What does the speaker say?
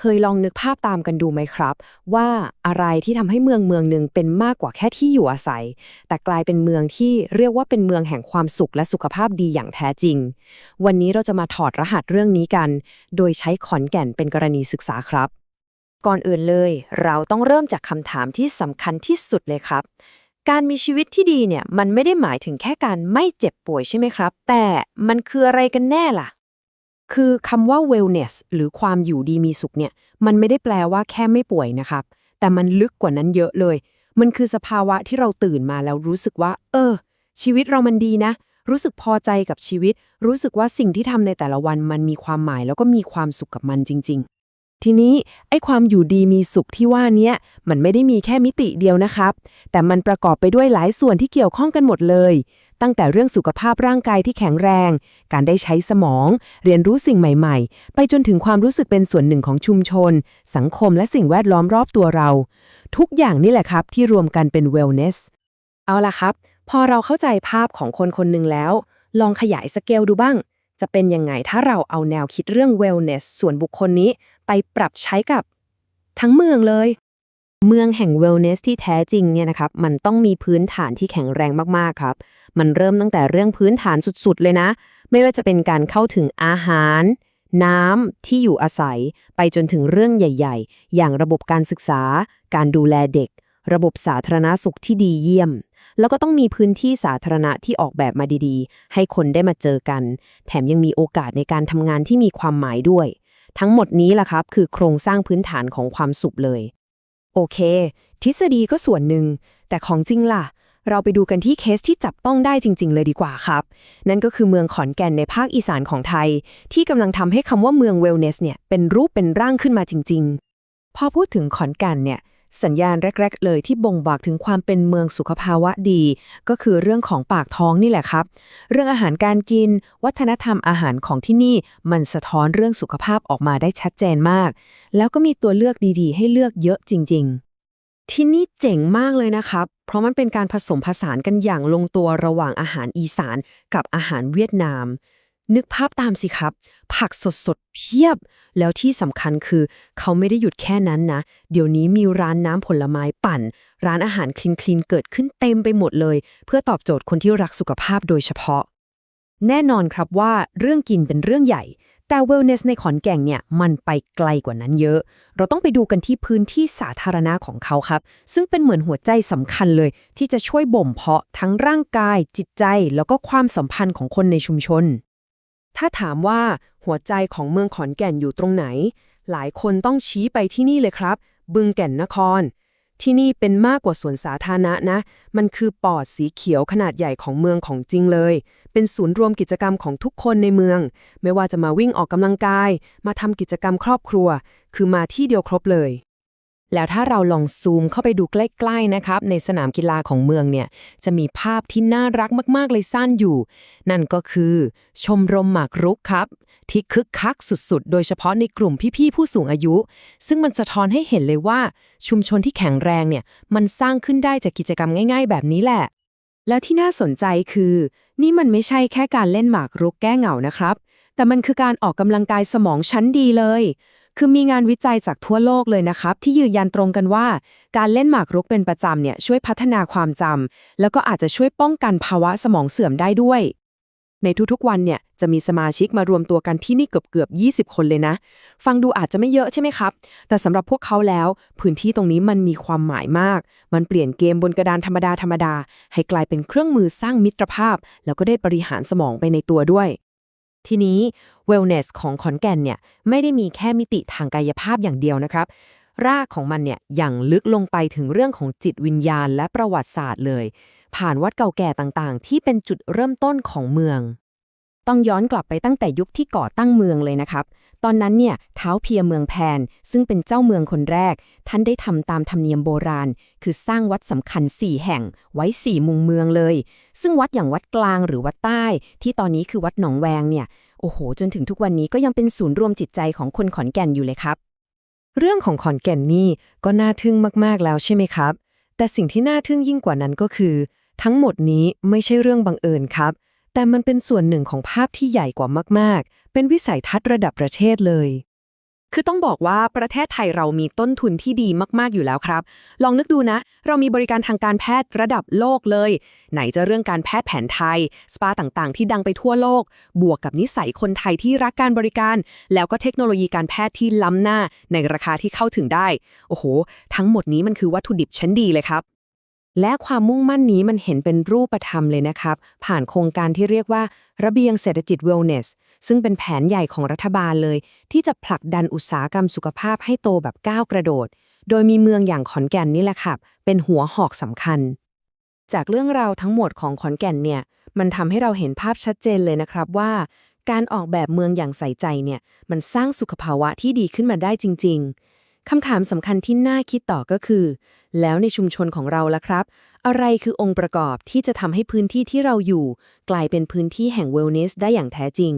เคยลองนึกภาพตามกันดูไหมครับ ว่าอะไรที่ทำให้เมืองเมืองหนึ่งเป็นมากกว่าแค่ที่อยู่อาศัย แต่กลายเป็นเมืองที่เรียกว่าเป็นเมืองแห่งความสุขและสุขภาพดีอย่างแท้จริง วันนี้เราจะมาถอดรหัสเรื่องนี้กัน โดยใช้ขอนแก่นเป็นกรณีศึกษาครับ ก่อนอื่นเลย เราต้องเริ่มจากคำถามที่สำคัญที่สุดเลยครับ การมีชีวิตที่ดีเนี่ยมันไม่ได้หมายถึงแค่การไม่เจ็บป่วยใช่ไหมครับ แต่มันคืออะไรกันแน่ล่ะ คือคำว่า wellness หรือความอยู่ดีมีสุขเนี่ย มันไม่ได้แปลว่าแค่ไม่ป่วยนะครับ แต่มันลึกกว่านั้นเยอะเลย มันคือสภาวะที่เราตื่นมาแล้วรู้สึกว่า เออ ชีวิตเรามันดีนะ รู้สึกพอใจกับชีวิต รู้สึกว่าสิ่งที่ทำในแต่ละวันมันมีความหมาย แล้วก็มีความสุขกับมันจริง ๆ ทีนี้ไอ้ความอยู่ดีมีสุขที่ว่าเนี้ยมันไม่ได้มีแค่มิติเดียวนะครับ แต่มันประกอบไปด้วยหลายส่วนที่เกี่ยวข้องกันหมดเลย ตั้งแต่เรื่องสุขภาพร่างกายที่แข็งแรง การได้ใช้สมอง เรียนรู้สิ่งใหม่ๆ ไปจนถึงความรู้สึกเป็นส่วนหนึ่งของชุมชน สังคมและสิ่งแวดล้อมรอบตัวเรา ทุกอย่างนี่แหละครับที่รวมกันเป็น wellness เอาล่ะครับ พอเราเข้าใจภาพของคนคนหนึ่งแล้ว ลองขยายสเกลดูบ้างจะเป็นยังไงถ้าเราเอาแนวคิดเรื่อง wellness ส่วนบุคคลนี้ ไปปรับใช้กับทั้งเมืองเลย เมืองแห่ง wellness ที่แท้จริงเนี่ยนะครับ มันต้องมีพื้นฐานที่แข็งแรงมากๆครับ มันเริ่มตั้งแต่เรื่องพื้นฐานสุดๆ เลยนะ ไม่ว่าจะเป็นการเข้าถึงอาหาร น้ำที่อยู่อาศัย ไปจนถึงเรื่องใหญ่ ๆ อย่างระบบการศึกษา การดูแลเด็ก ระบบสาธารณสุขที่ดีเยี่ยมแล้วก็ต้องมีพื้นที่สาธารณะที่ออกแบบมาดีๆ ให้คนได้มาเจอกัน แถมยังมีโอกาสในการทำงานที่มีความหมายด้วย ทั้งหมดนี้ล่ะครับ คือโครงสร้างพื้นฐานของความสุขเลย โอเค ทฤษฎีก็ส่วนหนึ่ง แต่ของจริงล่ะ เราไปดูกันที่เคสที่จับต้องได้จริง ๆ เลยดีกว่าครับ นั่นก็คือเมืองขอนแก่นในภาคอีสานของไทย ที่กำลังทำให้คำว่าเมืองเวลเนสเนี่ยเป็นรูปเป็นร่างขึ้นมาจริง ๆ พอพูดถึงขอนแก่นเนี่ย สัญญาณแรก ๆ เลยที่บ่งบอกถึงความเป็นเมืองสุขภาวะดี ก็คือเรื่องของปากท้องนี่แหละครับ เรื่องอาหารการกิน วัฒนธรรมอาหารของที่นี่ มันสะท้อนเรื่องสุขภาพออกมาได้ชัดเจนมาก แล้วก็มีตัวเลือกดีๆ ให้เลือกเยอะจริง ๆ ที่นี่เจ๋งมากเลยนะครับ เพราะมันเป็นการผสมผสานกันอย่างลงตัวระหว่างอาหารอีสานกับอาหารเวียดนาม นึกภาพตามสิครับ ผักสดๆเพียบ แล้วที่สำคัญคือ เขาไม่ได้หยุดแค่นั้นนะ เดี๋ยวนี้มีร้านน้ำผลไม้ปั่น ร้านอาหารคลีนๆเกิดขึ้นเต็มไปหมดเลย เพื่อตอบโจทย์คนที่รักสุขภาพโดยเฉพาะ แน่นอนครับว่าเรื่องกินเป็นเรื่องใหญ่ แต่ wellness ในขอนแก่นเนี่ยมันไปไกลกว่านั้นเยอะ เราต้องไปดูกันที่พื้นที่สาธารณะของเขาครับ ซึ่งเป็นเหมือนหัวใจสำคัญเลย ที่จะช่วยบ่มเพาะทั้งร่างกาย จิตใจ แล้วก็ความสัมพันธ์ของคนในชุมชน ถ้าถามว่าหัวใจของเมืองขอนแก่นอยู่ตรงไหน หลายคนต้องชี้ไปที่นี่เลยครับ บึงแก่นนคร ที่นี่เป็นมากกว่าสวนสาธารณะนะ มันคือปอดสีเขียวขนาดใหญ่ของเมืองของจริงเลย เป็นศูนย์รวมกิจกรรมของทุกคนในเมือง ไม่ว่าจะมาวิ่งออกกำลังกาย มาทำกิจกรรมครอบครัว คือมาที่เดียวครบเลย แล้วถ้าเราลองซูมเข้าไปดูใกล้ๆนะครับ ในสนามกีฬาของเมืองเนี่ย จะมีภาพที่น่ารักมากๆเลยซ่านอยู่ นั่นก็คือ ชมรมหมากรุกครับ ที่คึกคักสุดๆ โดยเฉพาะในกลุ่มพี่ๆผู้สูงอายุ ซึ่งมันสะท้อนให้เห็นเลยว่า ชุมชนที่แข็งแรงเนี่ย มันสร้างขึ้นได้จากกิจกรรมง่าย ๆ แบบนี้แหละ แล้วที่น่าสนใจคือ นี่มันไม่ใช่แค่การเล่นหมากรุกแก้เหงานะครับแต่มันคือการออกกำลังกายสมองชั้นดีเลย คือมีงานวิจัยจากทั่วโลกเลยนะครับ ที่ยืนยันตรงกันว่า การเล่นหมากรุกเป็นประจำเนี่ยช่วยพัฒนาความจำแล้วก็อาจจะช่วยป้องกันภาวะสมองเสื่อมได้ด้วย ในทุกๆวันเนี่ยจะมีสมาชิกมารวมตัวกันที่นี่เกือบๆ20 คนเลยนะ ฟังดูอาจจะไม่เยอะใช่ไหมครับ แต่สำหรับพวกเขาแล้ว พื้นที่ตรงนี้มันมีความหมายมาก มันเปลี่ยนเกมบนกระดานธรรมดาธรรมดาๆให้กลายเป็นเครื่องมือสร้างมิตรภาพ แล้วก็ได้บริหารสมองไปในตัวด้วย ทีนี้ wellness ของขอนแก่นเนี่ยไม่ได้มีแค่มิติทางกายภาพอย่างเดียวนะครับ รากของมันเนี่ยอย่างลึกลงไปถึงเรื่องของจิตวิญญาณและประวัติศาสตร์เลย ผ่านวัดเก่าแก่ต่างๆ ที่เป็นจุดเริ่มต้นของเมือง ต้องย้อนกลับไปตั้งแต่ยุคที่ก่อตั้งเมืองเลยนะครับ ตอนนั้นเนี่ยเท้าเพียเมืองแพน ซึ่งเป็นเจ้าเมืองคนแรก ท่านได้ทำตามธรรมเนียมโบราณ คือสร้างวัดสำคัญ 4 แห่งไว้ 4 มุมเมืองเลย ซึ่งวัดอย่างวัดกลางหรือวัดใต้ ที่ตอนนี้คือวัดหนองแวงเนี่ยโอ้โห จนถึงทุกวันนี้ก็ยังเป็นศูนย์รวมจิตใจของคนขอนแก่นอยู่เลยครับ เรื่องของขอนแก่นนี่ก็น่าทึ่งมากๆแล้วใช่ไหมครับ แต่สิ่งที่น่าทึ่งยิ่งกว่านั้นก็คือ ทั้งหมดนี้ไม่ใช่เรื่องบังเอิญครับ แต่มันเป็นส่วนหนึ่งของภาพที่ใหญ่กว่ามาก ๆ เป็นวิสัยทัศน์ระดับประเทศเลย คือต้องบอกว่าประเทศไทยเรามีต้นทุนที่ดีมากๆอยู่แล้วครับ ลองนึกดูนะ เรามีบริการทางการแพทย์ระดับโลกเลย ไหนจะเรื่องการแพทย์แผนไทย สปาต่างๆ ที่ดังไปทั่วโลก บวกกับนิสัยคนไทยที่รักการบริการ แล้วก็เทคโนโลยีการแพทย์ที่ล้ำหน้า ในราคาที่เข้าถึงได้ โอ้โห ทั้งหมดนี้มันคือวัตถุดิบชั้นดีเลยครับ และความมุ่งมั่นนี้มันเห็นเป็นรูปธรรมเลยนะครับ ผ่านโครงการที่เรียกว่า ระเบียงเศรษฐกิจ Wellness ซึ่งเป็นแผนใหญ่ของรัฐบาลเลย ที่จะผลักดันอุตสาหกรรมสุขภาพให้โตแบบก้าวกระโดด โดยมีเมืองอย่างขอนแก่นนี่แหละครับ เป็นหัวหอกสำคัญ จากเรื่องราวทั้งหมดของขอนแก่นเนี่ย มันทำให้เราเห็นภาพชัดเจนเลยนะครับว่า การออกแบบเมืองอย่างใส่ใจเนี่ย มันสร้างสุขภาวะที่ดีขึ้นมาได้จริง ๆ คำถามสำคัญที่น่าคิดต่อก็คือ แล้วในชุมชนของเราล่ะครับ อะไรคือองค์ประกอบที่จะทำให้พื้นที่ที่เราอยู่ กลายเป็นพื้นที่แห่งเวลเนสได้อย่างแท้จริง